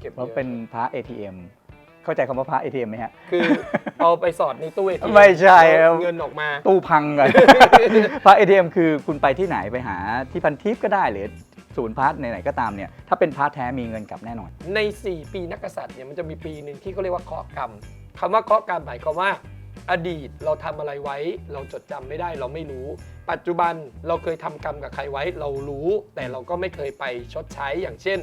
เก็บเพราะเยอะเป็นพระ ATM เข้าใจคำว่าพระ ATM ไหมฮะ คือเอาไปสอดในตู้ ATM ไม่ใช่ครับแล้วเงินออกมา ตู้พังกัน พระ ATM คือคุณไปที่ไหนไปหาที่พันทิปก็ได้หรือศูนย์พาร์ทไหนๆก็ตามเนี่ยถ้าเป็นพาร์ทแท้มีเงินกลับแน่นอน ใน 4 ปีนักกษัตริย์เนี่ยมันจะมีปีหนึ่งที่เขาเรียกว่าเคราะห์กรรมคำว่าเคราะห์กรรมหมายความว่า อดีตเราทำอะไรไว้ เราจดจำไม่ได้เราไม่รู้ ปัจจุบันเราเคยทำกรรมกับใครไว้ เรารู้ แต่เราก็ไม่เคยไปชดใช้อย่างเช่น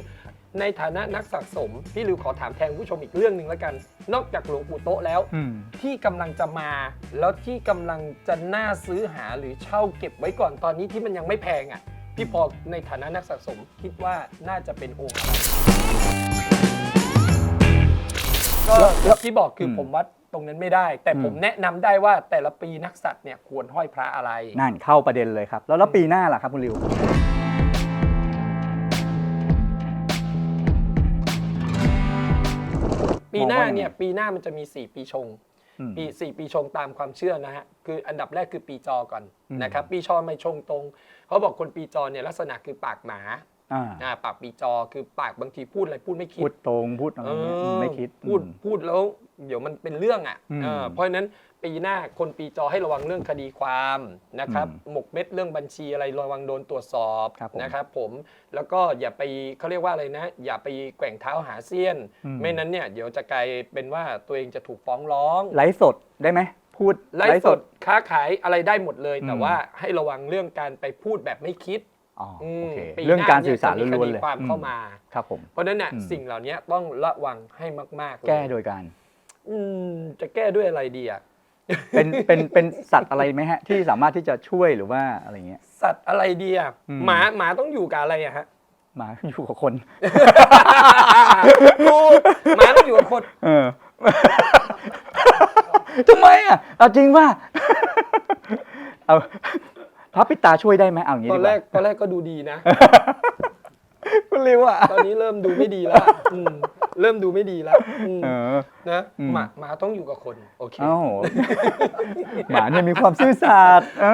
ในฐานะนักสะสม พี่ริวขอถามแทนผู้ชมอีกเรื่องหนึ่งแล้วกัน นอกจากหลวงปู่โต๊ะแล้ว อืม ที่กำลังจะมาแล้วที่กำลังจะน่าซื้อหาหรือเช่าเก็บไว้ก่อนตอนนี้ที่มันยังไม่แพงอะ พี่พอในฐานะนักสะสมคิดว่าน่าจะเป็นองค์อะไรก็แล้วแล้วที่บอกคืออม ผมวัดตรงนั้นไม่ได้ แต่อืมผมแนะนำได้ว่าแต่ละปีนักสัตว์เนี่ยควรห้อยพระอะไร นั่นเข้าประเด็นเลยครับ แล้วแล้วปีหน้าล่ะครับคุณริว ปีหน้ามองว่ายังไงเนี่ยปีหน้ามันจะมี 4 ปีชงอืมปีสี่ปีชงตามความเชื่อนะฮะคืออันดับแรกคือปีจอก่อนอืมนะครับปีชอไม่ชงตรงเขาบอกคนปีจอเนี่ยลักษณะคือปากหมาอ่าอ่าปากปีจอคือปากบางทีพูดอะไรพูดไม่คิพูดดตรงพูดอะไรเอเงี้ยอไม่คิดพูดอืมพูดแล้ว เดี๋ยวมันเป็นเรื่องอะอืมเออเพราะฉะนั้น ปีหน้าคนปีจอให้ระวังเรื่องคดีความนะครับอืมหมกเม็ดเรื่องบัญชีอะไรระวังโดนตรวจสอบครับผมนะครับผมแล้วก็อย่าไปเขาเรียกว่าอะไรนะ อย่าไปแกว่งเท้าหาเสี้ยนอืมไม่นั้นเนี่ยเดี๋ยวจะกลายเป็นว่าตัวเองจะถูกฟ้องร้องไลฟ์สดได้ไหมพูดไลฟ์สดค้าขายอะไรได้หมดเลย แต่อืมว่าให้ระวังเรื่องการไปพูดแบบไม่คิดอ๋ออืโอมเคปีเรื่องการหสื่อสารจะมีล้วนๆคดีเลยความอืเข้ามาครับผมเพราะฉะนั้นเนี่ยอืมสิ่งเหล่านี้ต้องระวังให้มากๆเลยแก้โดยการอืมจะแก้ด้วยอะไรดีอะ เป็นเป็นเป็นสัตว์อะไรไหมฮะ ที่สามารถที่จะช่วยหรือว่าอะไรเงี้ย สัตว์อะไรดีอะอืม หมาหมาต้องอยู่กับอะไรอะฮะ หมาอยู่กับคนถูกหมาต้องอยู่กับคน เออ ทำไมอะเอาจริงว่า เอาพระปิดตาช่วยได้ไหมเอาอย่างนี้ตอดีนกแรว่ากตอนแรกก็ดูดีนะ คุณริวอะ ตอนนี้เริ่มดูไม่ดีแล้วอืม เริ่มดูไม่ดีแล้วอืมเออ นะอืม หมาหมาต้องอยู่กับคน โอเค เอ้าหมาเนี่ยมีความซื่อสัตย์เอ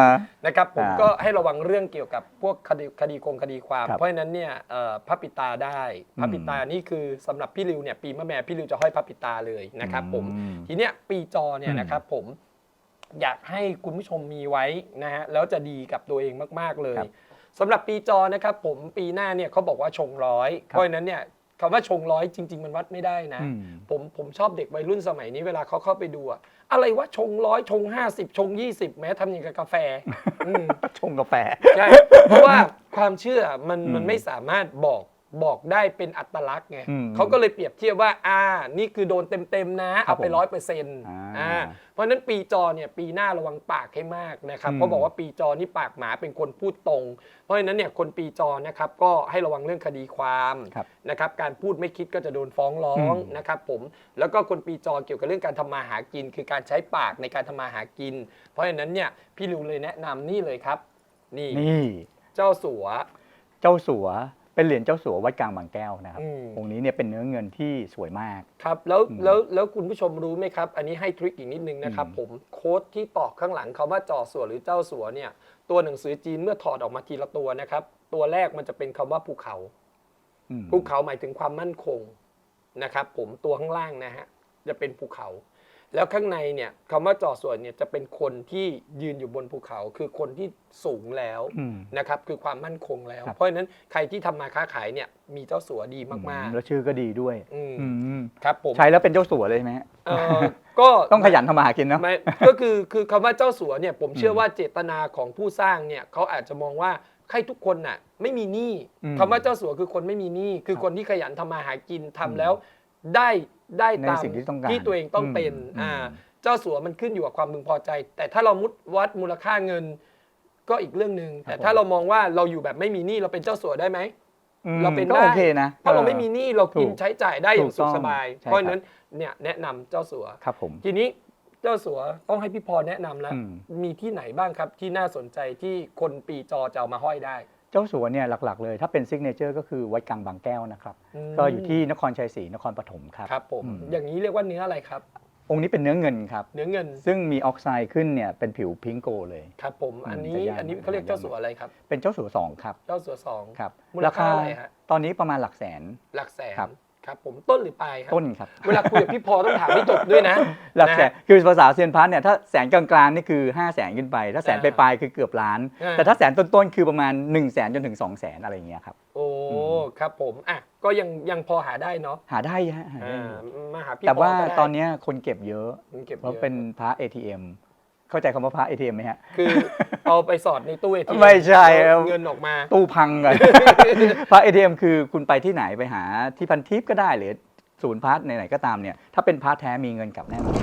อ นะครับผมอ่าก็ให้ระวังเรื่องเกี่ยวกับพวกคดีคดีคงคดีความ ครับเพราะฉะนั้นเนี่ยเอ่อพระปิตาได้พระปิตานี่คือสำหรับพี่ริวเนี่ยปีมะแม่พี่ริวจะห้อยพระปิตาเลยนะครับผมอืมทีเนี้ยปีจอเนี่ยอืมนะครับผมอยากให้คุณผู้ชมมีไว้นะฮะแล้วจะดีกับตัวเองมาก ๆ เลยสำหรับปีจอนะครับผมปีหน้าเนี่ยเขาบอกว่าชงร้อยครับเพราะฉะนั้นเนี่ย คำว่าชงร้อยจริง ๆ มันวัดไม่ได้นะ อืม ผมผมชอบเด็กวัยรุ่นสมัยนี้เวลาเขาเข้าไปดูอะอะไรวะชงร้อยชง 50 ชง 20 แม้ทำอย่างกับกาแฟอืม ชงกาแฟ ใช่ เพราะว่าความเชื่อมันอืมมันไม่สามารถบอก บอกได้เป็นอัตลักษณ์ไงอืมเขาก็เลยเปรียบเทียบว่าอ่านี่คือโดนเต็มๆนะ ครัเอาบไปผมร้อยเปอร์เซ็นต์อ่าอ่าเพราะฉะนั้นปีจอเนี่ยปีหน้าระวังปากให้มากนะครับอืมเพราะบอกว่าปีจอนี่ปากหมาเป็นคนพูดตรง เพราะฉะนั้นเนี่ยคนปีจอนะครับก็ให้ระวังเรื่องคดีความ ครับ นะครับการพูดไม่คิดก็จะโดนฟ้องร้องอืมนะครับผมแล้วก็คนปีจอเกี่ยวกับเรื่องการทำมาหากิน คือการใช้ปากในการทำมาหากิน เพราะฉะนั้นเนี่ยพี่ลิวเลยแนะนำนี่เลยครับ นี่นี่เจ้าสัวเจ้าสัว เป็นเหรียญเจ้าสัววัดกลางบางแก้วนะครับอืม องค์นี้เนี่ยเป็นเนื้อเงินที่สวยมาก ครับแล้วอืมแล้วแล้วคุณผู้ชมรู้ไหมครับ อันนี้ให้ทริคอีกนิดนึงนะครับ อืม ผมโค้ดที่ตอกข้างหลังคำว่าจ่อสัวหรือเจ้าสัวเนี่ย ตัวหนังสือจีนเมื่อถอดออกมาทีละตัวนะครับ ตัวแรกมันจะเป็นคำว่าภูเขา อืมภูเขาหมายถึงความมั่นคงนะครับ ผมตัวข้างล่างนะฮะจะเป็นภูเขา แล้วข้างในเนี่ยคำว่าจ่อส่วนเนี่ยจะเป็นคนที่ยืนอยู่บนภูเขา คือคนที่สูงแล้วอืม นะครับคือความมั่นคงแล้ว ครับ เพราะฉะนั้นใครที่ทำมาค้าขายเนี่ยมีเจ้าสัวดีมากแล้วชื่อก็ดีด้วย ๆอืมอืมครับผมใช้แล้วเป็นเจ้าสัวเลยไหมฮะเอ่อก็ต้องขยันทำมาหากินเนาะ ไม่ก็คือคือคำว่าเจ้าสัวเนี่ยผมเชื่อมว่าเจตนาของผู้สร้างเนี่ยเขาอาจจะมองว่าให้ทุกคนน่ะไม่มีหนี้อืม คำว่าเจ้าสัวคือคนไม่มีหนี้คือครับคนที่ขยันทำมาหากินทำอืมแล้ว ได้ ได้ในตามสิ่งที่ต้องการตัวเองต้องเป็นอืมอ่าอืมเจ้าสัวมันขึ้นอยู่กับความพึงพอใจ แต่ถ้าเรามุดวัดมูลค่าเงิน ก็อีกเรื่องหนึ่งแต่ถ้าเรามองว่าเราอยู่แบบไม่มีหนี้เราเป็นเจ้าสัวได้ไหม อืมเราเป็นก็ได้ โอเคนะ เพราะเราไม่มีหนี้เรากินถูกใช้จ่ายได้อย่างถูสุกขต้องสบาย ใช่เพราะฉะครับ นั้นเนี่ยแนะนำเจ้าสัว ครับผม ทีนี้เจ้าสัวต้องให้พี่พรแนะนำแล้ว อืม มีที่ไหนบ้างครับที่น่าสนใจที่คนปีจอจะเอามาห้อยได้เจ้าสัวเนี่ยหลักๆเลยถ้าเป็นซิกเนเจอร์ก็คือวัดกลางบางแก้วนะครับมก็อยู่ที่นครชัยศรีนครปฐมครับครับผมอืมอย่างนี้เรียกว่าเนื้ออะไรครับ องค์นี้เป็นเนื้อเงินครับเนื้อเงิน ซึ่งมีออกไซด์ขึ้นเนี่ยเป็นผิวพิงโกเลยครับผมอันนี้จะยากอันนี้เขาเรียกเจ้าสัวอะไรครับเป็นเจ้าสัวสองครับเจ้าสัวสองครับมูลค่าอะไรฮะตอนนี้ประมาณหลักแสนหลักแสน ครับครับผมต้นหรือปลายครับต้นครับ เวลาคุยกับพี่พอต้องถามให้จบด้วยนะหลักแสนนะคือภาษาเซียนพาร์ทเนี่ยถ้าแสนกลางๆนี่คือ 5 0 0แสนขึ้นไป ถ้าแสนอ่าปลายๆคือเกือบล้านอ่าแต่ถ้าแสนต้นๆคือประมาณ 1 0 0 0 0แสนจนถึง 2 0 0แสนอะไรอย่างเงี้ยครับโอ้อืมครับผมอะก็ยังยังพอหาได้เนาะหาได้ฮะหาได้อ่าอยู่มาหาพี่แต่พอว่าก็ได้ตอนเนี้ยคนเก็บเยอะมันเก็บเพราะยอะเป็นพระ ATM เข้าใจคำว่าพระ ATM ไหมฮะ คือเอาไปสอดในตู้ ATM ไม่ใช่แล้วเงินออกมา ตู้พังเลยพระ ATM คือคุณไปที่ไหนไปหาที่พันทิปก็ได้หรือศูนย์พาร์ทไหนๆก็ตามเนี่ย ถ้าเป็นพาร์ทแท้มีเงินกลับแน่นอน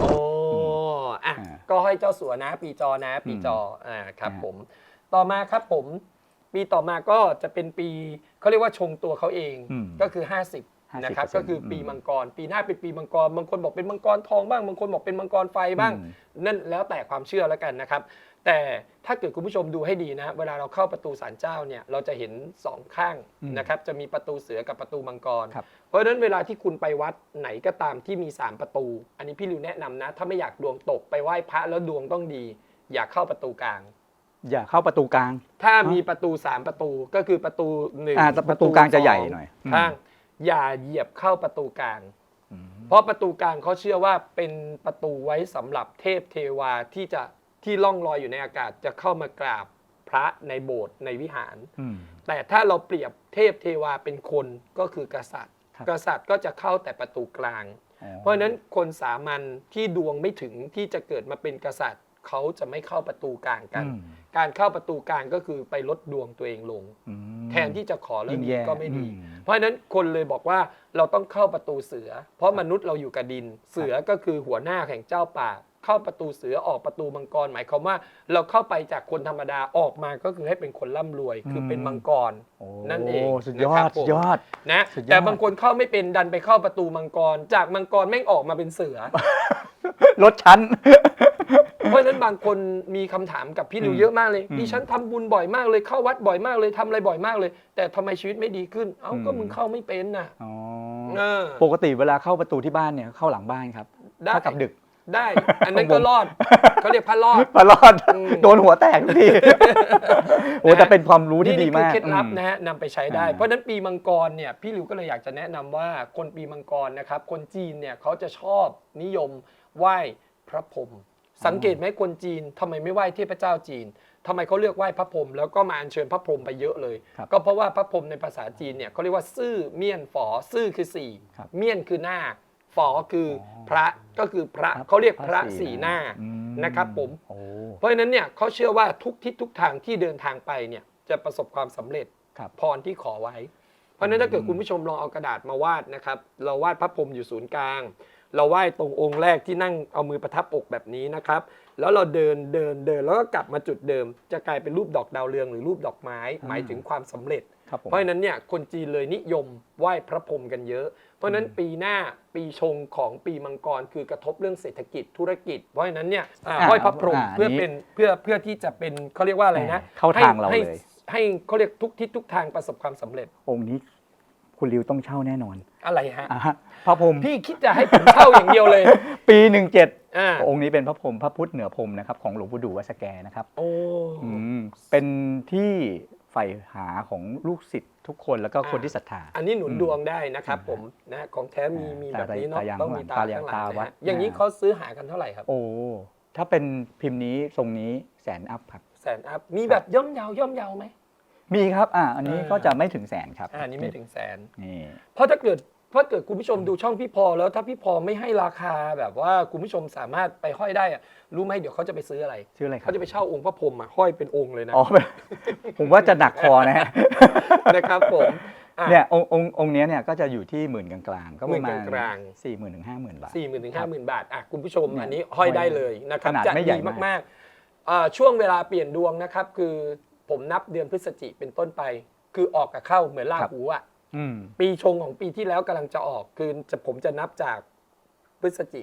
โอ้อะอ่าก็ให้เจ้าสัวนะ ปีจอนะ ปีจออ่าครับอ่า ผม ต่อมาครับผม ปีต่อมาก็จะเป็นปีเขาเรียกว่าชงตัวเขาเอง อืม ก็คือ 50 นะครับก็คือปีมังกร ปีหน้าเป็นปีมังกรบางคนบอกเป็นมังกรทองบ้างบางคนบอกเป็นมังกรไฟบ้าง อืม นั่นแล้วแต่ความเชื่อแล้วกันนะครับ แต่ถ้าเกิดคุณผู้ชมดูให้ดีนะ เวลาเราเข้าประตูศาลเจ้าเนี่ยเราจะเห็นสองข้างอืมนะครับจะมีประตูเสือกับประตูมังกร ครับ เพราะฉะนั้นเวลาที่คุณไปวัดไหนก็ตามที่มี 3 ประตู อันนี้พี่ริวแนะนำนะ ถ้าไม่อยากดวงตกไปไหว้พระแล้วดวงต้องดี อยากเข้าประตูกลาง อย่าเข้าประตูกลาง ถ้ามีประตู 3 ประตูก็คือประตูหนึ่งอ่าประตูกลางจะใหญ่หน่อยสงข้าง อย่าเหยียบเข้าประตูกลางอืมเพราะประตูกลางเขาเชื่อว่าเป็นประตูไว้สำหรับเทพเทวาที่จะที่ล่องลอยอยู่ในอากาศจะเข้ามากราบพระในโบสถ์ในวิหารอืมแต่ถ้าเราเปรียบเทพเทวาเป็นคนก็คือกษัตริย์ครับกษัตริย์ก็จะเข้าแต่ประตูกลางอ๋อเพราะฉะนั้นคนสามัญที่ดวงไม่ถึงที่จะเกิดมาเป็นกษัตริย์ เขาจะไม่เข้าประตูกลางกัน อืม การเข้าประตูกลางก็คือไปลดดวงตัวเองลง อืมแทนที่จะขอแล้วยิ่งดีแย่ก็ไม่ดี อืมเพราะฉะนั้นคนเลยบอกว่าเราต้องเข้าประตูเสือ เพราะมนุษย์เราอยู่กับดิน เสือก็คือหัวหน้าแห่งเจ้าป่า เข้าประตูเสือออกประตูมังกร หมายความว่า เราเข้าไปจากคนธรรมดาออกมาก็คือให้เป็นคนร่ำรวย คือเป็นมังกร โอ้นั่นเองสุดยอนะครับดผม สุดยอด นะสุดยอด แต่บางคนเข้าไม่เป็นดันไปเข้าประตูมังกร จากมังกรแม่งออกมาเป็นเสือ ลดชั้นเพราะฉะนั้นบางคนมีคำถามกับพี่หลิวอืมเยอะมากเลยอืมพี่ฉันทำบุญบ่อยมากเลยเข้าวัดบ่อยมากเลยทำอะไรบ่อยมากเลย แต่ทำไมชีวิตไม่ดีขึ้น เอ้าอืมก็มึงเข้าไม่เป็นน่ะอ๋อเออปกติเวลาเข้าประตูที่บ้านเนี่ยเข้าหลังบ้านครับได้ถ้ากลับดึก ได้ อันนั้นก็รอดเขาเรียกพระรอด มารอด อืม โดนหัวแตกทุกทีโอ้แต่เป็นความรู้ที่ดีนี่มากคือเคล็ดลับอืมนะฮะนำไปใช้ได้อ่าเพราะฉะนั้นปีมังกรเนี่ยพี่หลิวก็เลยอยากจะแนะนำว่าคนปีมังกรนะครับคนจีนเนี่ยเขาจะชอบนิยม ไหว้พระพรหมสังเกตไหมคนจีนทำไมไม่ไหว้เทพเจ้าจีนทำไมเขาเลือกไหว้พระพรหมแล้วก็มาอัญเชิญพระพรหมไปเยอะเลยครับก็เพราะว่าพระพรหมในภาษาจีนเนี่ยเขาเรียกว่าซื่อเมี่ยนฝอซื่อคือสี่ครับเมี่ยนคือหน้าฝอคือออพระก็คือพระครับเขาเรียกพระพระสี่สี่หน้าอืมนะครับผมโอ้เพราะฉะนั้นเนี่ยเขาเชื่อว่าทุกทิศทุกทางที่เดินทางไปเนี่ยจะประสบความสำเร็จครับพรที่ขอไว้ เพราะฉะนั้นถ้าเกิดคุณผู้ชมลองเอากระดาษมาวาดนะครับ เราวาดพระพรหมอยู่ศูนย์กลาง เราไหว้ตรงองค์แรกที่นั่งเอามือประทับอกแบบนี้นะครับ แล้วเราเดินเดินเดินแล้วก็กลับมาจุดเดิม จะกลายเป็นรูปดอกดาวเรืองหรือรูปดอกไม้ หมายถึงความสำเร็จ ครับผม เพราะฉะนั้นเนี่ยคนจีนเลยนิยมไหว้พระพรหมกันเยอะ เพราะฉะนั้นปีหน้าปีชงของปีมังกรคือกระทบเรื่องเศรษฐกิจธุรกิจ เพราะฉะนั้นเนี่ยอ่าอ่าไหว้พระพรหมอ่าเพื่อนี้เป็นเพื่อเพื่อที่จะเป็นเขาเรียกว่าอะไรนะเข้าทางเราให้เลย ให้เขาเรียกทุกทิศทุกทางประสบความสำเร็จ องค์นี้ คุณริวต้องเช่าแน่นอนอะไรฮะอะฮะพระพรหมพี่คิดจะให้ผมเช่าอย่างเดียวเลย ปีหนึ่งเจ็ดอ่าองค์นี้เป็นพระพรหมพระพุทธเหนือพรหมนะครับของหลวงปู่ดูวัดสแกนะครับโอ้ อืมเป็นที่ใฝ่หาของลูกศิษย์ทุกคนแล้วก็คนที่ศรัทธา อันนี้หนุนอืมดวงได้นะครับอืมผมนะของแท้มีอ่ามีตาแบบนี้เนาะตายังต้องมีตาตายังข้างหลังตานะวัด ฮะอย่างนี้อ่าเขาซื้อหากันเท่าไหร่ครับ โอ้ถ้าเป็นพิมพ์นี้ทรงนี้แสนอัพครับ แสนอัพมีแบบย่อมเยาวย่อมเยาวไหม มีครับ อ่า อันนี้อ่าก็จะไม่ถึงแสนครับ อ่านี่ไม่ถึงแสน นี่ เพราะถ้าเกิดเพราะเกิดคุณผู้ชมดูช่องพี่พอ แล้วถ้าพี่พอไม่ให้ราคาแบบว่าคุณผู้ชมสามารถไปห้อยได้อะรู้ไหมเดี๋ยวเขาจะไปซื้ออะไรชื่ออะไรครับเขาจะไปเช่าองค์พระพรหมมาห้อยเป็นองค์เลยนะอ๋อผมว่าจะหนักคอนะฮะนะครับผมอะเนี่ยองค์องค์องค์เนี้ยเนี่ยก็จะอยู่ที่หมื่นกลางๆก็ประมาณหมื่นกลางๆสี่หมื่นถึงห้าหมื่นบาทสี่หมื่นถึงครัห้าบหมื่นบาทอะคุณผู้ชมเนี่ยอันนี้ห้อยได้เลยนะครับขนาดจะไม่ใหญ่ดีมากมากๆอ่าช่วงเวลาเปลี่ยนดวงนะครับคือ ผมนับเดือนพฤศจิเป็นต้นไป คือออกกับเข้าเหมือนลาหูอะอืม ปีชงของปีที่แล้วกำลังจะออกคือจะผมจะนับจากพฤศจิ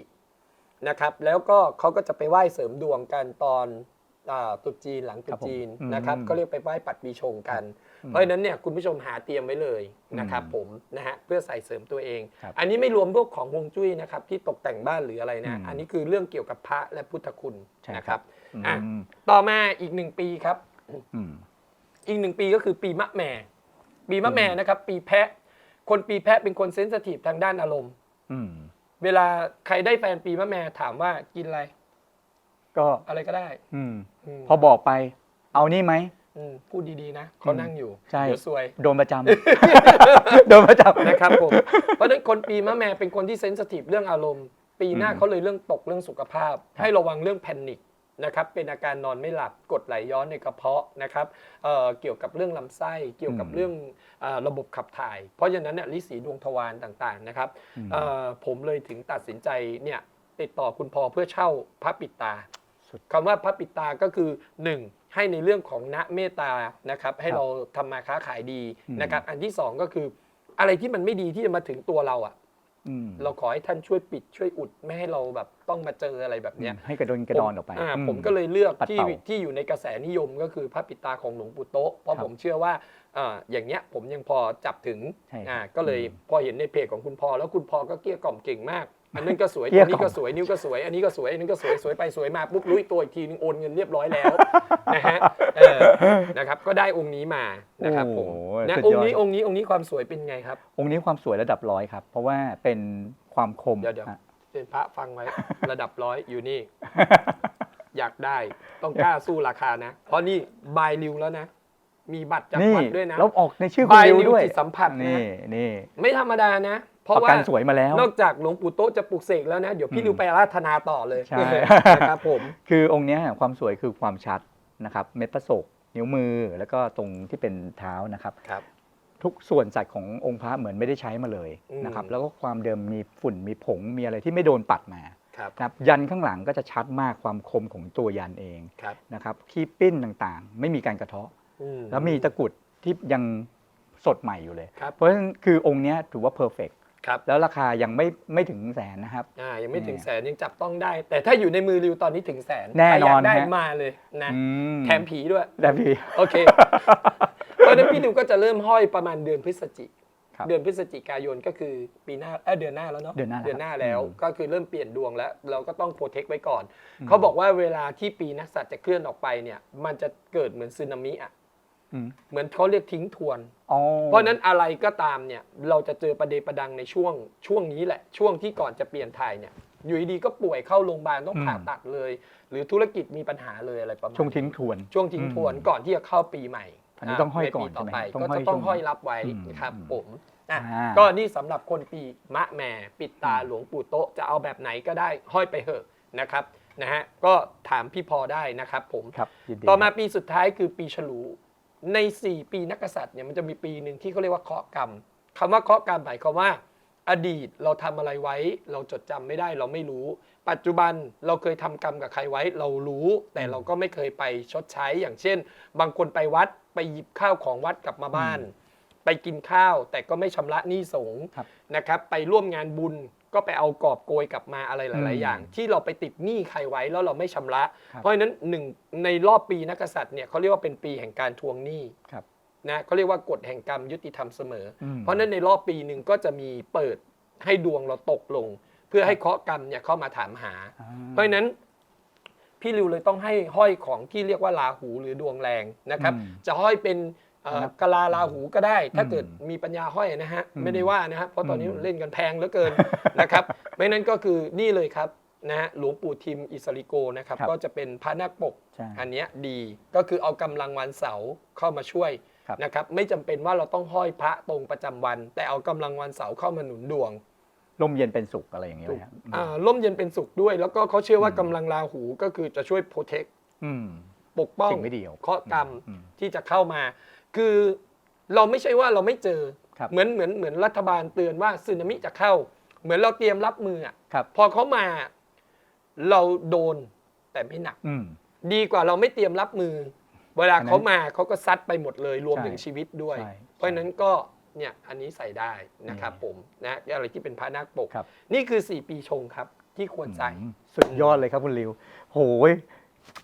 นะครับ แล้วก็เขาก็จะไปไหว้เสริมดวงกันตอนอ่าตรุษจีนหลังตรุษจีนครับผมนะครับอืมก็เรียกไปไหว้ปัดปีชงกันอืมเพราะฉะนั้นเนี่ยคุณผู้ชมหาเตรียมไว้เลยนะครับอืมผมนะฮะเพื่อใส่เสริมตัวเอง ครับอันนี้ไม่รวมพวกของฮวงจุ้ยนะครับ ที่ตกแต่งบ้านหรืออะไรนะ อืมอันนี้คือเรื่องเกี่ยวกับพระและพุทธคุณใช่นะคครัรับ บ อะ อืม ต่อมาอีกหนึ่งปีครับ อืมอีกหนึ่งปีก็คือปีมะแม่ ปีมะแม่นะครับ ปีแพะ คนปีแพะเป็นคนเซนสทีฟทางด้านอารมณ์อืมเวลาใครได้แฟนปีมะแม่ถามว่ากินอะไร ก็อะไรก็ได้ อืมมพอบอกไป เอานี่ไหมอืมพูดดีๆนะเขานั่งอยู่ใช่เดี๋ยวซวย โดนประจำโดนประจำนะครับผมเพราะฉะนั้นคนปีมะแม่เป็นคนที่เซนสทีฟเรื่องอารมณ์ ปีหน้าอืมเขาเลยเรื่องตกเรื่องสุขภาพ ให้ระวังเรื่องแพนิค นะครับเป็นอาการนอนไม่หลับกรดไหลย้อนในกระเพาะนะครับเอ่อเกี่ยวกับเรื่องลำไส้เกี่ยวกับเรื่องเอ่อระบบขับถ่าย เพราะฉะนั้นเนี่ยลิสีดวงทวารต่างๆนะครับอืมเอ่อผมเลยถึงตัดสินใจเนี่ยติดต่อคุณพอเพื่อเช่าพระปิดตาสุดคำว่าพระปิดตาก็คือ 1. ให้ในเรื่องของณเมตตานะครับให้ครับเราทำมาค้าขายดีอืมนะครับ อันที่สองก็คืออะไรที่มันไม่ดีที่จะมาถึงตัวเราอะอืม เราขอให้ท่านช่วยปิดช่วยอุดไม่ให้เราแบบต้องมาเจออะไรแบบเนี้ยให้กระโดนกระดอนออกไปผมาอืผมก็เลยเลือกปัดที่เป่าที่อยู่ในกระแสนิยมก็คือพระปิดตาของหลวงปู่โต๊ะเพราะครับผมเชื่อว่าอ่าอย่างเงี้ยผมยังพอจับถึงใช่ครับอ่าก็เลยอืมพอเห็นในเพจของคุณพอแล้วคุณพอก็เกลี้ยกล่อมเก่งมาก อันนั้นก็สวยเกลี้อัยนนี้กล่ก็อมสวยนิ้วก็สวย อันนี้ก็สวยอันนี้ก็สวยสวยไปสวยมาปุ๊บรู้อีกตัวอีกทีนึงโอนเงินเรียบร้อยแล้วนะฮะเออนะครับก็ได้องค์นี้มานะครับผมโอ้โหนะสุดองยอค์ดนี้องค์นี้องค์นี้ความสวยเป็นไงครับ องค์นี้ความสวยระดับร้อยครับ เพราะว่าเป็นความคมเดี๋ยวเดี๋ยวฮะเป็นพระฟังไว้ ระดับร้อยอยู่นี่ อยากได้ต้องกล้าสู้ราคานะ เพราะนี่บายริวแล้วนะ มีบัตรจากนี่วัดด้วยนะ แล้วออกในชื่อคุณบายริวริวด้วยจิตสัมผัสนะ นี่นี่ไม่ธรรมดานะ เพราะประว่ากันสวยมาแล้ว นอกจากหลวงปู่โต๊ะจะปลุกเสกแล้วนะ เดี๋ยวพี่อืมริวไปอาราธนาต่อเลยใช่นะครับผม คือองค์เนี้ยความสวยคือความชัดนะครับ เม็ดประสกนิ้วมือแล้วก็ตรงที่เป็นเท้านะครับครับ ทุกส่วนสัตว์ขององค์พระเหมือนไม่ได้ใช้มาเลยอืมนะครับ แล้วก็ความเดิมมีฝุ่นมีผงมีอะไรที่ไม่โดนปัดมาครับนะครับยันข้างหลังก็จะชัดมากความคมของตัวยันเองครับนะครับขี้ปิ้นต่างๆ ไม่มีการกระเทาะอืแล้วมีตะกรุดที่ยังสดใหม่อยู่เลยครับเพราะฉะนั้นคือองค์เนี้ยถือว่าเพอร์เฟก ครับแล้วราคายังไม่ไม่ถึงแสนนะครับ อ่ายังไม่ถึงเนี่ยแสนยังจับต้องได้ แต่ถ้าอยู่ในมือริวตอนนี้ถึงแสนแน่นอนใครยากได้ฮะ มาเลยนะอืมแถมผีด้วยแต่พี่โอเค เพราะฉะนั้นพี่ริวก็จะเริ่มห้อยประมาณเดือนพฤศจิครับเดือนพฤศจิกายนก็คือปีหน้าเอยเดือนหน้าแล้วเนาะเดือนหน้าแล้วเดือนหน้าครับแล้วอืมก็คือเริ่มเปลี่ยนดวงแล้ว เราก็ต้องโปรเทคไว้ก่อน อืม เขาบอกว่าเวลาที่ปีนักสัตว์จะเคลื่อนออกไปเนี่ย มันจะเกิดเหมือนสึนามิอะอืม เหมือนเขาเรียกทิ้งทวนอ๋อเพราะฉะนั้นอะไรก็ตามเนี่ย เราจะเจอประเดประดังในช่วงช่วงนี้แหละ ช่วงที่ก่อนจะเปลี่ยนถ่ายเนี่ย อยู่ดีๆก็ป่วยเข้าโรงพยาบาลต้องผ่าตัดเลย หรือธุรกิจมีปัญหาเลยอะไรประมาณช่วงนี้ทิ้งทวน ช่วงทิ้งทวนอืมก่อนที่จะเข้าปีใหม่อันนี้ต้องห้อยก่อนใปีต่อไปใช่ไหมก็ต้องห้อยจะต้องช่วงห้อยรับไว้อืมครับอืมผมอะอ่าก็นี่สำหรับคนปีมะแม่ปิดตาหลวงปู่โตะจะเอาแบบไหนก็ได้ห้อยไปเหอะนะครับนะฮะก็ถามพี่พอได้นะครับผมครับยินดีต่อมาครับปีสุดท้ายคือปีฉลู ใน 4 ปีนักกษัตริย์เนี่ยมันจะมีปีหนึ่งที่เขาเรียกว่าเคราะห์กรรมคำว่าเคราะห์กรรมหมายความว่า อดีตเราทำอะไรไว้ เราจดจำไม่ได้เราไม่รู้ ปัจจุบันเราเคยทำกรรมกับใครไว้ เรารู้ แต่เราก็ไม่เคยไปชดใช้อย่างเช่น บางคนไปวัดไปหยิบข้าวของวัดกลับมาบ้าน ไปกินข้าวแต่ก็ไม่ชำระหนี้สงฆ์ครับนะครับ ไปร่วมงานบุญ ก็ไปเอากอบโกยกลับมาอะไรหอืลายมๆอย่าง ที่เราไปติดหนี้ใครไว้แล้วเราไม่ชำระครับเพราะฉะนั้นหนึ่งในรอบปีนักกษัตริย์เนี่ยเขาเรียกว่าเป็นปีแห่งการทวงหนี้ครับนะเขาเรียกว่ากฎแห่งกรรมยุติธรรมเสมออมเพราะฉะนั้นในรอบปีหนึ่งก็จะมีเปิดให้ดวงเราตกลง เพื่อให้เคราะห์กรรมเนี่ยเข้ามาถามหาอ่าเพราะฉะนั้นพี่ริวเลยต้องให้ห้อยของที่เรียกว่าราหูหรือดวงแรงนะครับอืมจะห้อยเป็นเอ่อครับ กะลาราหูก็ได้ ถ้าอืมเกิดมีปัญญาห้อยนะฮะอืมไม่ได้ว่านะฮะเพราะตอนนี้อืมเล่นกันแพงเหลือเกินนะครับไม่นั้นก็คือนี่เลยครับนะฮะหลวงปู่ทิมอิสริโกนะครับครับก็จะเป็นพระนาคปกใช่อันเนี้ยดีก็คือเอากำลังวันเสาร์เข้ามาช่วยครับนะครับไม่จำเป็นว่าเราต้องห้อยพระตรงประจำวัน แต่เอากำลังวันเสาร์เข้ามาหนุนดวงลมเย็นเป็นสุขอะไรอย่างเงี้ยเลยครับอ่าร่มเย็นเป็นสุขด้วย แล้วก็เขาเชื่อว่าอืมกำลังราหูก็คือจะช่วยโปรเทคอืมปกป้องสิ่งไม่ดีออกเคราะห์กรรมอืมที่จะเข้ามา คือเราไม่ใช่ว่าเราไม่เจอ ครับเหมือนเหมือนเหมือนรัฐบาลเตือนว่าสึนามิจะเข้า เหมือนเราเตรียมรับมืออะครับ พอเขามาเราโดนแต่ไม่หนัก อืม ดีกว่าเราไม่เตรียมรับมือ เวลาอันนั้นเขามาเขาก็ซัดไปหมดเลยรวมใช่ถึงชีวิตด้วย ใช่เพราะฉะนั้นก็เนี่ยอันนี้ใส่ได้นะครับนี่ผมนะอะไรที่เป็นพระนาคปก ครับ นี่คือ 4 ปีชงครับที่ควรใส่ อืมสุดยอดเลยครับคุณริว โหย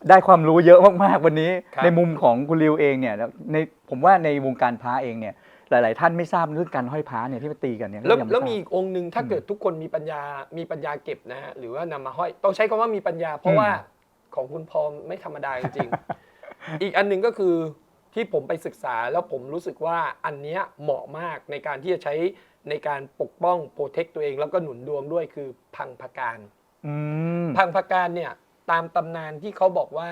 ได้ความรู้เยอะมากๆวันนี้ ครับ ในมุมของคุณริวเองเนี่ยแล้วในผมว่าในวงการพระเองเนี่ยหลาย ๆ ท่านไม่ทราบเรื่องการห้อยพระเนี่ยที่มาตีกันเนี่ยแล้วยังไทราบแล้วมีอีกองค์หนึ่งถ้าอืมเกิดทุกคนมีปัญญา มีปัญญาเก็บนะฮะหรือว่านำมาห้อย ต้องใช้คำว่ามีปัญญา เพราะอืมว่าของคุณพอไม่ธรรมดาจริงๆ อีกอันหนึ่งก็คือที่ผมไปศึกษาแล้วผมรู้สึกว่าอันเนี้ยเหมาะมากในการที่จะใช้ในการปกป้องโปรเทคตัวเอง แล้วก็หนุนดวงด้วยคือพังพการ อืม พังพการเนี่ย ตามตำนานที่เขาบอกว่า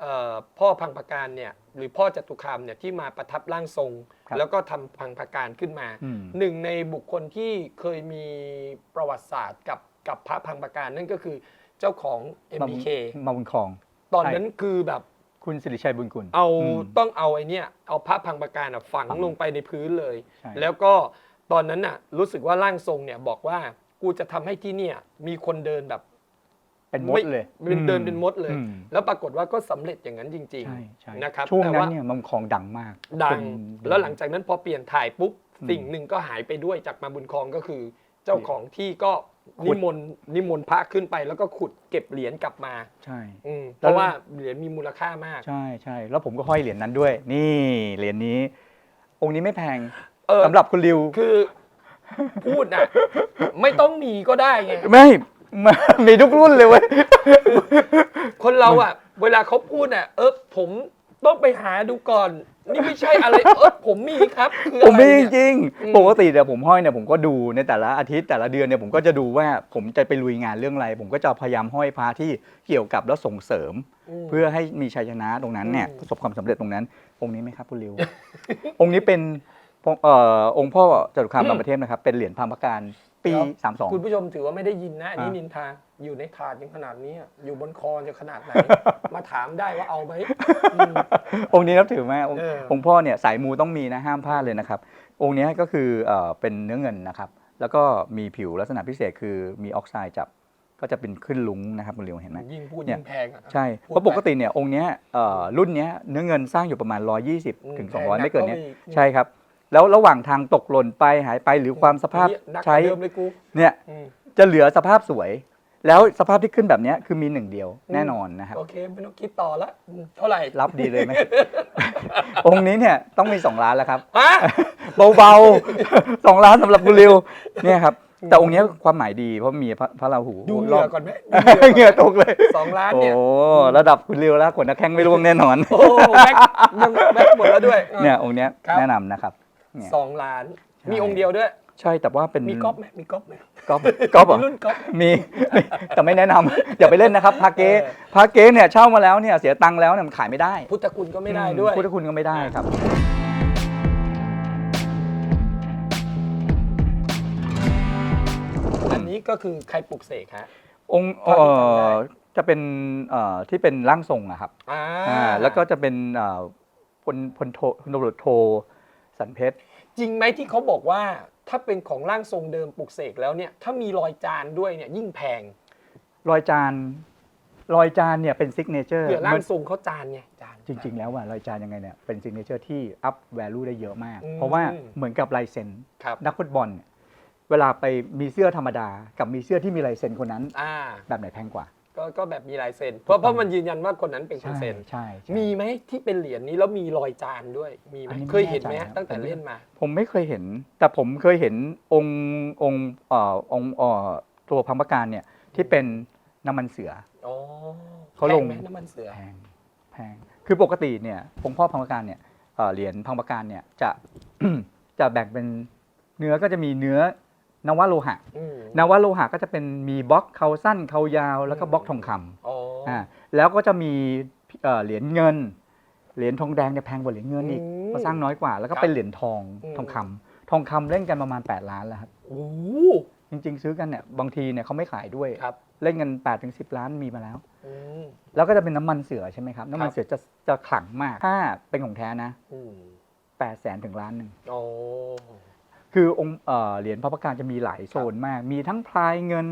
เอ่อพ่อพังพการเนี่ยหรือพ่อจตุคามเนี่ยที่มาประทับร่างทรงครับแล้วก็ทำพังพการขึ้นมาอืมหนึ่งในบุคคลที่เคยมีประวัติศาสตร์กับกับพระพังพการนั่นก็คือเจ้าของ MBK มาบุญครอง ตอนนั้นคือแบบคุณสิริชัยบุญกุลเอามต้องเอาไอ้เนี่ยเอาพระพังปการอะฝังฝังลงไปในพื้นเลยใช่แล้วก็ตอนนั้นน่ะรู้สึกว่าร่างทรงเนี่ยบอกว่ากูจะทำให้ที่เนี่ยมีคนเดินแบบ เป็นมดเลยไเป็นเดินเป็นมดเลย อืม แล้วปรากฏว่าก็สำเร็จอย่างนั้นจริง ใช่ใช่ๆ นะครับช่วงแต่นั้นว่าเนี่ยมาบุญครองดังมากดัคงนแล้วหลังจากนั้นพอเปลี่ยนถ่ายปุ๊บ อืมสิ่งหนึ่งก็หายไปด้วยจากมาบุญครองก็คือ เจ้าของที่ก็ขุนิด มนต์นิมนต์พระขึ้นไป แล้วก็ขุดเก็บเหรียญกลับมาใช่ อืมเพแล้ว ราะว่าเหรียญมีมูลค่ามาก ใช่ใช่แล้วผมก็ห้อยเหรียญนั้นด้วย นี่เหรียญนี้ องค์นี้ไม่แพงเออ สำหรับคุณริวคือ พูดน่ะ ไม่ต้องมีก็ได้ไง ไม่ มีทุกรุ่นเลยเว้ย คนเราอะ เวลาเขาพูดอะ เออผมต้องไปหาดูก่อน นี่ไม่ใช่อะไร เออผมมีครับคือผมอะไรมีจเนี่ย ริงอืม ๆปกติเนี่ยผมห้อยเนี่ยผมก็ดูในแต่ละอาทิตย์แต่ละเดือนเนี่ยผมก็จะดูว่าผมจะไปลุยงานเรื่องอะไร ผมก็จะพยายามห้อยพระที่เกี่ยวกับแล้วส่งเสริม ม เพื่อให้มีชัยชนะตรงนั้นเนี่ยอืม ประสบความสำเร็จตรงนั้น องค์นี้ไหมครับคุณริว องค์นี้เป็นพงเอ่อองค์พ่อจตุคามรามประเทพนะครับ เป็นเหรียญพัมพการ ปี32คุณผู้ชมถือว่าไม่ได้ยินนะ อันนี้อะ นินทา อยู่ในถาดยังขนาดนี้อะอยู่บนคอจะขนาดไหน มาถามได้ว่าเอาไหมอืม องค์นี้นับถือมากองค์เออ องค์พ่อเนี่ยสายมูต้องมีนะห้ามพลาดเลยนะครับ องค์เนี้ยก็คือเอ่อเป็นเนื้อเงินนะครับ แล้วก็มีผิวลักษณะพิเศษคือมีออกไซด์จับก็จะเป็นขึ้นลุงนะครับคุณริวเห็นไหม ยิ่งพูดเนี่ย ยิ่งแพงอะใช่พูดเพราะปกติเนี่ยองค์เนี้ยเอ่อรุ่นเนี้ยเนื้อเงินสร้างอยู่ประมาณ120 ถึงแพง200 ไม่เกินเนี้ยหกข้าไปอีใช่ครับ แล้วระหว่างทางตกหล่นไปหายไปหรือความสภาพเนี่ยหนักกใช้ว่าเดิมเลยกูเนี่ยอืมจะเหลือสภาพสวย แล้วสภาพที่ขึ้นแบบเนี้ยคือมีหนึ่งเดียวแน่นอนนะครับโอเคไม่ต้องคิดต่อละอืมเท่าไหร่รับดีเลยไหมองค์นี้เนี่ยต้องมี2ล้านแล้วครับฮะเบาๆสองล้านสำหรับคุณริวเนี่ยครับแต่องค์เนี้ยความหมายดีเพราะมีพระพระราหูดูเหรงื่ออบก่อนไหมเหงื่อตกเลยสองล้านโอ้เนี่ยระดับคุณริวแล้วขนนักแข้งไม่ร่วงแน่นอนโอ้แบ็คยังแบ็คหมดแล้วด้วยเนี่ยองค์เนี้ยครับแนะนำนะครับ เนี่ย สองล้าน ใช่ มีองค์เดียวด้วย ใช่แต่ว่าเป็นมีก๊อปไหมมีก๊อปไหมก๊อปก๊อปเหรอมีรุ่นก๊อปมีแต่ไม่แนะนำ อย่าไปเล่นนะครับพาเก๊เออ พาเก๊เนี่ยเช่ามาแล้วเนี่ยเสียตังค์แล้วเนี่ยมันขายไม่ได้พุทธคุณก็ไม่ได้ด้วย พุทธคุณก็ไม่ได้ครับ อันนี้ก็คือใครปลุกเสกฮะ องค์เท่าที่จำได้เอ่อจะเป็นเอ่อที่เป็นร่างทรงอะครับอ่าอ่าแล้วก็จะเป็นเอ่อพลพลโทพลตำรวจโท สันเพชร จริงไหมที่เขาบอกว่าถ้าเป็นของร่างทรงเดิมปลุกเสกแล้วเนี่ยถ้ามีรอยจานด้วยเนี่ยยิ่งแพงรอยจานรอยจานเนี่ยเป็นซิกเนเจอร์เผื่อร่างทรงเขาจานไงจานจริง ๆ แล้วอะรอยจานยังไงเนี่ยเป็นซิกเนเจอร์ที่อัพแวลูได้เยอะมากอืมเพราะว่าเหมือนกับลายเซ็นครับนักฟุตบอลเนี่ยเวลาไปมีเสื้อธรรมดา กับมีเสื้อที่มีลายเซ็นคนนั้นอ่าแบบไหนแพงกว่า ก็ก็แบบมีลายเซ็นเพราะเพราะมันยืนยันว่าคนนั้นเป็นคนเซ็นใช่ใช่มีไหมที่เป็นเหรียญนี้แล้วมีรอยจานด้วยมีไหมอันนี้ไม่เคยเห็นไหมแน่ใจฮะครับ ตั้งแต่ผมไม่เล่นมา ผมไม่เคยเห็น แต่ผมเคยเห็นองค์องค์เอ่อองค์เอ่อตัวพัมปการเนี่ยที่เป็นน้ำมันเสือ อ๋อเขาลง แพไหมน้ำมันเสือ แพงแพงคือปกติเนี่ยองค์พ่อพังปการเนี่ยเอ่อเหรียญพังปการเนี่ยจะ จะแบ่งเป็นเนื้อก็จะมีเนื้อ นวโลหะ อืมนวโลหะก็จะเป็นมีบล็อกเขาสั้นเขายาวแล้วก็บล็อกทองคำอ๋อออ่าแล้วก็จะมีเอ่อเหรียญเงิน เหรียญทองแดงเนี่ยแพงกว่าเหรียญเงินอีกอืมเพราะสร้างน้อยกว่า แล้วก็ครับเป็นเหรียญทองอืม ทองคำทองคำเล่นกันประมาณ 8 ล้านแล้วครับโอ้โหจริง ๆ ซื้อกันเนี่ยบางทีเนี่ยเขาไม่ขายด้วย ครับเล่นกัน8ถึง10ล้านมีมาแล้ว อืม แล้วก็จะเป็นน้ำมันเสือใช่ไหมครับ น้ำมันครับเสือจะจะขลังมาก ถ้าเป็นของแท้นะอืม8แสนถึงล้านหนึ่ง โอ้ คือองค์เอ่อเหรียญพระประการจะมีหลายโซนมาก มีทั้งพลายเงิน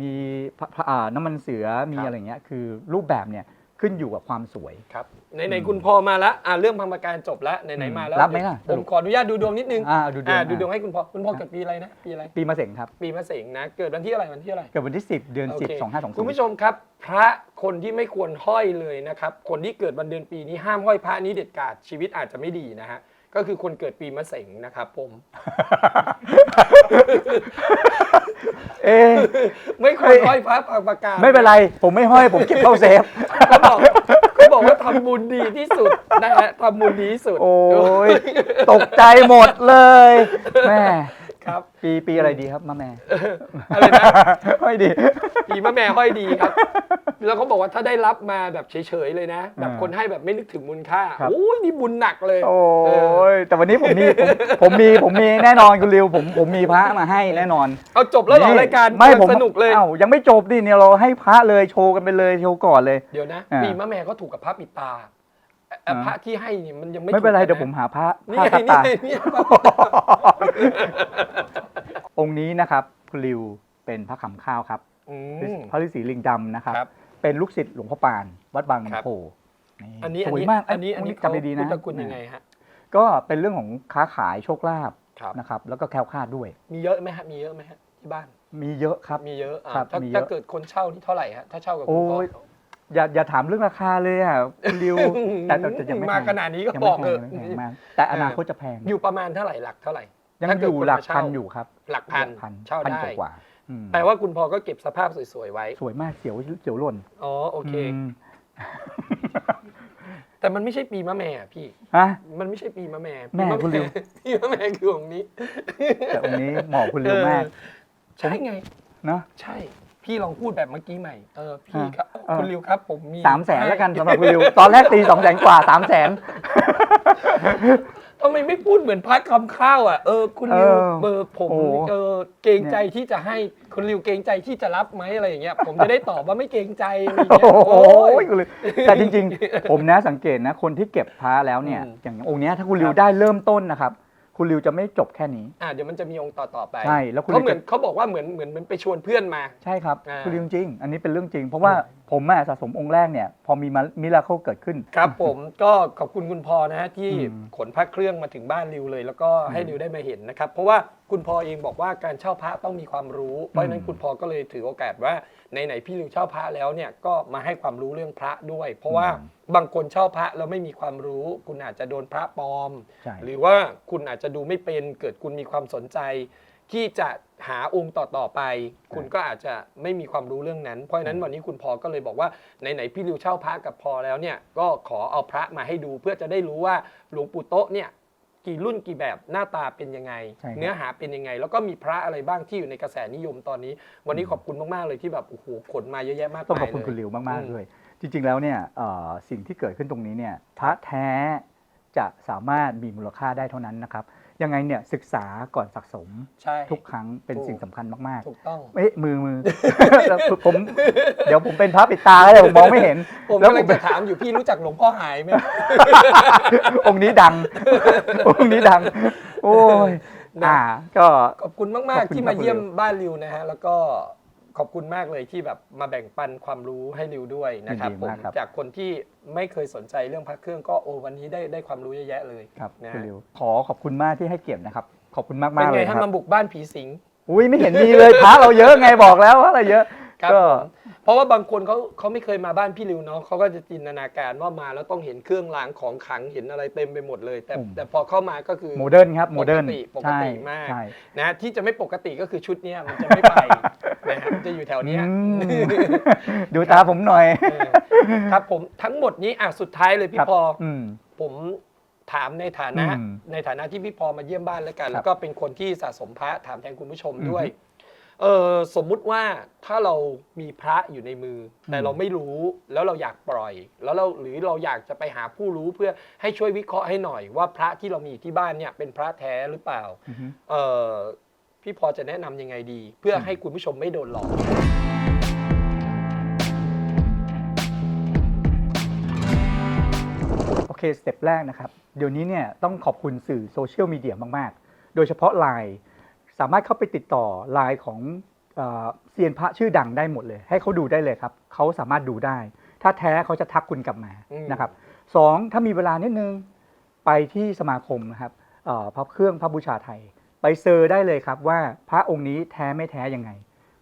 มีพระพระอ่าน้ำมันเสือ มีครับ อะไรเงี้ย คือรูปแบบเนี่ยขึ้นอยู่กับความสวย ครับไหนๆคุณพอมาแล้วอ่าเรื่องพังประการจบแล้วไหนๆมาแล้วรับไหมล่ะผมขออนุญาตดูดวงนิดนึงอ่าดูดวงอ่าดูดวงอะให้คุณพ่อคุณพ่อเกิดปีอะไรนะปีอะไร ปีมะเสงครับ ปีมะเสงนะเกิดวันที่อะไรวันที่อะไร เกิดวันที่ 10 เดือนโอเค10 2520 คุณผู้ชมครับ พระคนที่ไม่ควรห้อยเลยนะครับ คนที่เกิดวันเดือนปีนี้ห้ามห้อยพระนี้เด็ดขาดชีวิตอาจจะไม่ดีนะฮะ ก็คือคนเกิดปีมะเสงนะครับผม เอ๊ะไม่ควรห้อยพระพังประการไม่เป็นไร ผมไม่ห้อยผมเก็บเข้าเซฟเขาบอกเขาบอกว่าทำบุญดีที่สุดนะฮะทำบุญดีที่สุด โอ้ยตกใจหมดเลยแม่ครับ ปีปีอะไรดีครับมาแม่อะไรนะไม่ดี ปีมะแม่ห้อยดีครับ แล้วเขาบอกว่าถ้าได้รับมาแบบเฉยๆเลยนะ แบบอ่าคนให้แบบไม่นึกถึงมูลค่าครับ โอ้ยนี่บุญหนักเลยโอ้เออยแต่วันนี้ผมมีผมผมมีผมมีแน่นอนคุณริวผมผมมีพระมาให้แน่นอนเอาจบแล้วเหรอนี่รายการไม่กำลังผมสนุกเลยเอ้ายังไม่จบดิเนี่ยเราให้พระเลยโชว์กันไปเลยโชว์ก่อนเลย เดี๋ยวนะอ่า ปีมะแม่ก็ถูกกับพระปิดตาเอ่ออ่าพระที่ให้นี่มันยังไม่ไม่เป็นไรถูกกัเดี๋ยวผมหาพระนี่พระไงตานี่ตาไงนี่ไงองค์นี้นะครับคุณริวเป็นพระขำข้าวครับอืมพระฤาษีลิงดำนะครับ ครับ เป็นลูกศิษย์หลวงพ่อปาน วัดบางครับน้ำโพอันนี้สอันวยนี้มากอันนี้อันนี้จำดีๆนะพุทธคุณยังไงฮะก็เป็นเรื่องของค้าขายโชคลาภครับนะครับ แล้วก็แคล้วคลาดด้วย มีเยอะไหมฮะมีเยอะไหมฮะที่บ้าน มีเยอะครับมีเยอะอ่าครับถ้ามีเยอะถ้าเกิดคนเช่านี่เท่าไหร่ฮะถ้าเช่ากับคุโอ้ณพ่อยอย่าอย่าถามเรื่องราคาเลยอะคุณริวแต่แต่แต่ยังไม่มาแพงขนาดนี้ก็ยังบไม่อกแพเองอยังไม่แพงมากแต่อนาคตจะแพงอยู่ประมาณเท่าไหร่หลักเท่าไหร่ยังถ้าอเกิดยู่คนหลักมาเช่าพันอยู่ครับ หลักพันพันเช่าพันได้กว่าๆ อืมแปลว่าคุณพ่อก็เก็บสภาพสวยๆไว้ สวยมากเขียวเขียวหล่นอ๋อโอเค มแต่มันไม่ใช่ปีมะแม่อะพี่ ฮะ มันไม่ใช่ปีมะแม่แม่ปีะคุณริวปีมะแม่คือองค์นี้ แต่องค์นี้เหมาะคุณริวมากเออใช่ไง เนาะ ใช่ พี่ลองพูดแบบเมื่อกี้ใหม่ เออ พี่อะครับ เออ คุณริวครับ ผมมีสามแสนแล้วกันสำหรับคุณริวตอนแรกตีสองแสนกว่าสามแสน ทำไมไม่พูดเหมือนพัดคำข้าวอะเออคุณริวเออเบอร์ผมโอ้โหเออเกรงใจที่จะให้คุณริวเกรงใจที่จะรับไหมอะไรอย่างเงี้ยผมจะได้ตอบว่าไม่เกรงใจอะไรอย่างโอ้เงี้ยโหโอ้ยคุณริวแต่จริงๆ ผมนะสังเกตนะ คนที่เก็บพระแล้วเนี่ย อืมอย่างองค์เนี้ยถ้าคุณริวครับ ได้เริ่มต้นนะครับ คุณริวจะไม่จบแค่นี้ อ่าเดี๋ยวมันจะมีองค์ต่อต่อๆไปใช่แล้วคุณเขาเหมือนจะเขาบอกว่าเหมือนเหมือนมันไปชวนเพื่อนมา ใช่ครับอ่าคุณริวจริง อันนี้เป็นเรื่องจริง เพราะว่าผมอะสะสมองค์แรกเนี่ย พอมีมิราเคิลเกิดขึ้น ครับผมก็ขอบคุณคุณพอนะฮะที่อืมขนพระเครื่องมาถึงบ้านริวเลย แล้วก็ให้ริวได้มาเห็นนะครับ เพราะว่าคุณพอเองบอกว่าการเช่าพระต้องมีความรู้ เพราะฉะนั้นคุณพอก็เลยถือโอกาสว่าไหนๆพี่ริวเช่าพระแล้วเนี่ยก็มาให้ความรู้เรื่องพระด้วย เพราะว่า บางคนเช่าพระแล้วไม่มีความรู้ คุณอาจจะโดนพระปลอม ใช่ หรือว่าคุณอาจจะดูไม่เป็นเกิดคุณมีความสนใจ ที่จะหาองค์ต่อๆไป คุณก็อาจจะไม่มีความรู้เรื่องนั้น เพราะฉะนั้นวันนี้คุณพอก็เลยบอกว่าไหนๆพี่ริวเช่าพระกับพอแล้วเนี่ยก็ขอเอาพระมาให้ดูเพื่อจะได้รู้ว่าหลวงปู่โต๊ะเนี่ยกี่รุ่นกี่แบบหน้าตาเป็นยังไง ใช่ครับ เนื้อหาเป็นยังไง แล้วก็มีพระอะไรบ้างที่อยู่ในกระแสนิยมตอนนี้ วันนี้ขอบคุณมากๆเลยที่แบบโอ้โหขนมาเยอะแยะมากมายต้องขอบคุณเลยคุณริวมากอืม ๆด้วย จริงๆแล้วเนี่ยเอ่อสิ่งที่เกิดขึ้นตรงนี้เนี่ยพระแท้จะสามารถมีมูลค่าได้เท่านั้นนะครับยังไงเนี่ยศึกษาก่อนสะสมใช่ทุกครั้งเป็นถูกสิ่งสำคัญมากถูกต้องๆเอ๊ะมือมือแล้วผมเดี๋ยวผมเป็นพระปิดตาแล้วเดี๋ยวผมมองไม่เห็น ผมแล้วกำผลังมจะถามอยู่พี่รู้จักหลวงพ่อหายไหมองค์นี้ดัง องค์นี้ดัง โอ้ยนะอ่าก็ขอบคุณมากขอบๆคุณที่ครัมาบเยี่ยมคุณริวบ้านริวนะฮะแล้วก็ ขอบคุณมากเลยที่แบบมาแบ่งปันความรู้ให้ริวด้วยนะครับยินดีผมมากครับ จากคนที่ไม่เคยสนใจเรื่องพระเครื่องก็โอ้วันนี้ได้ได้ความรู้เยอะแยะเลย ครับนะคุณฮะริวขอขอบคุณมากที่ให้เกียรตินะครับ ขอบคุณมากเป็นมากๆไงเลยคฮะรับมาบุกบ้านผีสิง อุ้ยไม่เห็นมีเลยพระเราเยอะไงบอกแล้วว่าเราเยอะ ครับก็ผม เพราะว่าบางคนเขาเขาไม่เคยมาบ้านพี่ริวเนาะเขาก็จะจินตนาการว่ามาแล้วต้องเห็นเครื่องรางของขลังเห็นอะไรเต็มไปหมดเลย แต่อืม แต่พอเข้ามาก็คือโมเดิร์นครับโมเดิร์นปกติปกใช่ติมาก ใช่ นะที่จะไม่ปกติก็คือชุดเนี้ยมันจะไม่ไป นะฮะมันจะอยู่แถวเนี้ย อืม ดูตาผมหน่อยเออครับผมทั้งหมดนี้อะสุดท้ายเลยพี่ครับพออืม ผมถามในฐานะ อืมในฐานะที่พี่พอมาเยี่ยมบ้านแล้วกัน ครับแล้วก็เป็นคนที่สะสมพระถามแทนคุณผู้ชมด้วย อือฮึ เออสมมุติว่าถ้าเรามีพระอยู่ในมืออมแต่เราไม่รู้แล้วเราอยากปล่อย แล้วเราหรือเราอยากจะไปหาผู้รู้เพื่อให้ช่วยวิเคราะห์ให้หน่อยว่าพระที่เรามีอยู่ที่บ้านเนี่ยเป็นพระแท้หรือเปล่าอือฮึเออพี่พอจะแนะนำยังไงดี เพื่อให้คุณผู้ชมไม่โดนหลอกโอเคสเต็ปแรกนะครับ เดี๋ยวนี้เนี่ยต้องขอบคุณสื่อโซเชียลมีเดียมาก ๆ โดยเฉพาะ Line สามารถเข้าไปติดต่อ Line ของเอ่อเซียนพระชื่อดังได้หมดเลย ให้เขาดูได้เลยครับเขาสามารถดูได้ ถ้าแท้เขาจะทักคุณกลับมาอืมนะครับสองถ้ามีเวลานิดนึงไปที่สมาคมนะครับเอ่อพระเครื่องพระบูชาไทย ไปเซอร์ได้เลยครับว่าพระองค์นี้แท้ไม่แท้ยังไง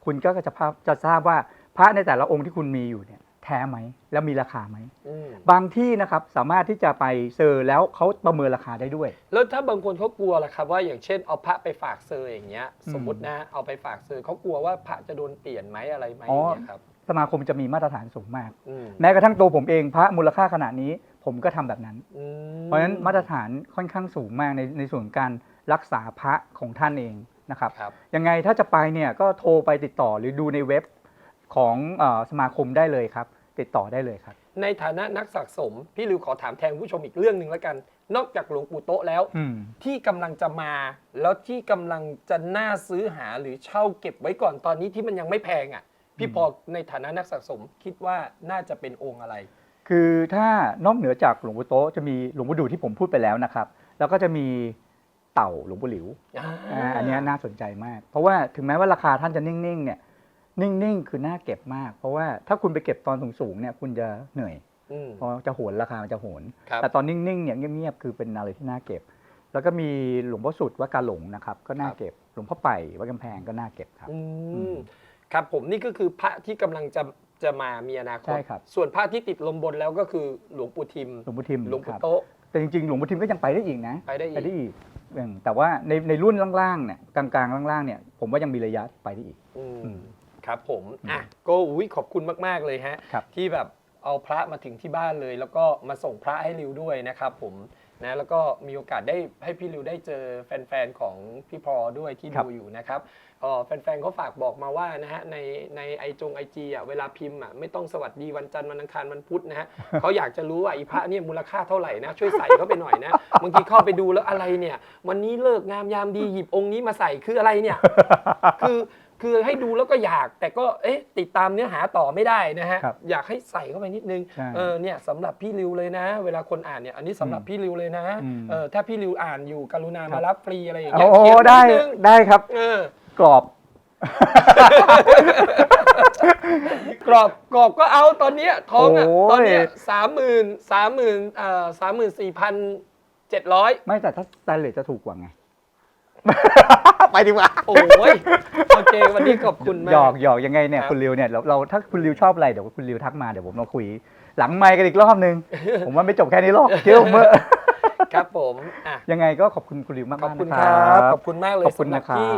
คุณก็จะภาพจะทราบว่าพระในแต่ละองค์ที่คุณมีอยู่เนี่ยแท้ไหม แล้วมีราคาไหม อืมบางที่นะครับสามารถที่จะไปเซอร์แล้วเขาประเมินราคาได้ด้วย แล้วถ้าบางคนเขากลัวล่ะครับว่าอย่างเช่นเอาพระไปฝากเซอร์อย่างเงี้ยอืมสมมตินะเอาไปฝากเซอร์เขากลัวว่าพระจะโดนเปลี่ยนไหมอะไรไหมอ๋อเนี่ยครับสสมาคมจะมีมาตรฐานสูงมาก อืมแม้กระทั่งตัวผมเองพระมูลค่าขนาดนี้ ผมก็ทำแบบนั้น อืมเพราะฉะนั้นมาตรฐานค่อนข้างสูงมากในในส่วนของการรักษาพระของท่านเองนะครับ ครับ ยังไงถ้าจะไปเนี่ยก็โทรไปติดต่อหรือดูในเว็บของเออสมาคมได้เลยครับ ติดต่อได้เลยครับ ในฐานะนักสะสม พี่ริวขอถามแทนผู้ชมอีกเรื่องหนึ่งแล้วกัน นอกจากหลวงปู่โต๊ะแล้ว อืม ที่กำลังจะมา แล้วที่กำลังจะน่าซื้อหาหรือเช่าเก็บไว้ก่อนตอนนี้ที่มันยังไม่แพงอะ พี่อืม พอในฐานะนักสะสมคิดว่าน่าจะเป็นองค์อะไร คือถ้านอกเหนือจากหลวงปู่โต๊ะจะมีหลวงปู่ดูที่ผมพูดไปแล้วนะครับ แล้วก็จะมีเต่าหลวงปู่หลิว อ่าอันเนี้ยน่าสนใจมาก เพราะว่าถึงแม้ว่าราคาท่านจะนิ่ง ๆ เนี่ย นิ่งๆ คือน่าเก็บมาก เพราะว่าถ้าคุณไปเก็บตอนสูงๆเนี่ยคุณจะเหนื่อย อืม เพราะจะโหนราคามันจะโหน ครับ แต่ตอนนิ่งๆเนี่ยเงียบๆคือเป็นอะไรที่น่าเก็บ แล้วก็มีหลวงพ่อสุดวัดกาหลงนะครับ ก็น่าเก็บ หลวงพ่อไป่วัดกำแพงก็น่าเก็บครับ อือืมมครับผมนี่ก็คือพระที่กำลังจะจะมามีอนาคต ใช่ครับ ส่วนพระที่ติดลมบนแล้วก็คือหลวงปู่ทิม หลวงพ่อทิมหลวงคปู่รับ โต๊ะ แต่จริงๆ หลวงพ่อทิมก็ยังไปได้อีกนะไปได้อีไปกได้อีกอืมแต่ว่าในในรุ่นล่างๆเนี่ยกลางๆล่างๆเนี่ยผมว่ายังมีระยะไปได้อีก อืมอืม ครับผมอืมอะก็อุ้ยขอบคุณมาก ๆ เลยฮะ ครับ ที่แบบเอาพระมาถึงที่บ้านเลย แล้วก็มาส่งพระให้ริวด้วยนะครับผมนะแล้วก็มีโอกาสได้ให้พี่ริวได้เจอแฟน ๆ ของพี่พอด้วยที่ครับ ดูอยู่นะครับเอ่อแฟนๆเขาฝากบอกมาว่านะฮะในในไอจงไอจีอะเวลาพิมพ์อะไม่ต้องสวัสดีวันจันทร์วันอังคารวันพุธนะฮะ เขาอยากจะรู้ว่าอีพระเนี่ยมูลค่าเท่าไหร่นะช่วยใส่เข้าไปหน่อยนะบางทีเข้าไปดูแล้วอะไรเนี่ย วันนี้เลิกงามยามดีหยิบองค์นี้มาใส่คืออะไรเนี่ย คือ คือให้ดูแล้วก็อยากแต่ก็เอ๊ะติดตามเนื้อหาต่อไม่ได้นะฮะ ครับอยากให้ใส่เข้าไปนิดนึง ใช่เออเนี่ยสำหรับพี่ริวเลยนะ เวลาคนอ่านเนี่ยอันนี้สำหรับอืมพี่ริวเลยนะอืม เออถ้าพี่ริวอ่านอยู่กรุณาครัมาบรับฟรีอะไรอย่างโอ้เงี้ยโหเขียนได้นินึงได้ครับเออ กรอบ กรอบกรอบก็เอาตอนเนี้ยทองอะโอ้ย ตอนเนี้ยสามหมื่นสามหมื่นเอ่อสามหมื่นสี่พันเจ็ดร้อยไม่แต่ถ้าสแตนเลสจะถูกกว่าไง ไปดีกว่า โอ้ยโอเควันนี้ขอบคุณมาก หยอกหยอกยังไงเนี่ยครับ คุณริวเนี่ยเราเราถ้าคุณริวชอบอะไรเดี๋ยวคุณริวทักมาเดี๋ยวผมมาคุย หลังไมค์กันอีกรอบนึง ผมว่าไม่จบแค่นี้หรอกเชื่อผมเถอะครับผมอะยังไงก็ขอบคุณคุณริวมากๆขอบคุณนะคครัรับ ขอบคุณมากเลยขอบคุณสำหรับนะครับที่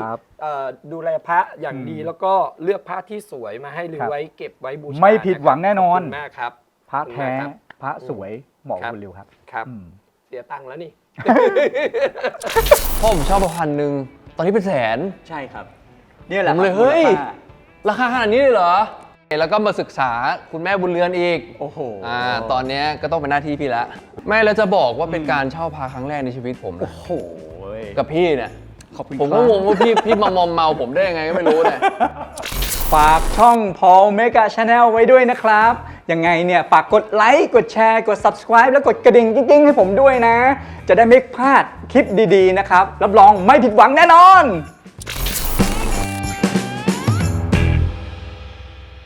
เอ่อดูแลพระอย่างดีอืมแล้วก็เลือกพระที่สวยมาให้ลือครับไว้เก็บไว้บูชาไม่ผิดหวังแน่นอน ขบคุณมากครับ พระแท้ ขอบคุณมากครับพระสวยเหมาะครักับบคุณริวครับครับ อืมเสียตังค์แล้วนี่ พ่อผมชอบมาพันหนึ่งตอนนี้เป็นแสน ใช่ครับ เนี่ยแหละผมเลยครับเฮ้ย มูลค่าราคาขนาดนี้เลยเหรอ แล้วก็มาศึกษาคุณแม่บุญเรือนอีกโอ้โห อ่าตอนเนี้ยก็ต้องเป็นหน้าที่พี่ละแม่แล้วจะบอกว่าเป็นการเช่าพาครั้งแรกในชีวิตผมนะ โอ้โหกับพี่เนี่ยขอบคุณผมคก็รับงงว่าพี่พี่มามอมเมาผมได้ยังไงก็ไม่รู้เนี่ย ฝากช่อง Paul Mega Channel ไว้ด้วยนะครับ ยังไงเนี่ยฝากกดไลค์กดแชร์กด subscribe แล้วกดกระดิ่งกิ๊งๆให้ผมด้วยนะ จะได้ไม่พลาดคลิปดีๆนะครับรับรองไม่ผิดหวังแน่นอน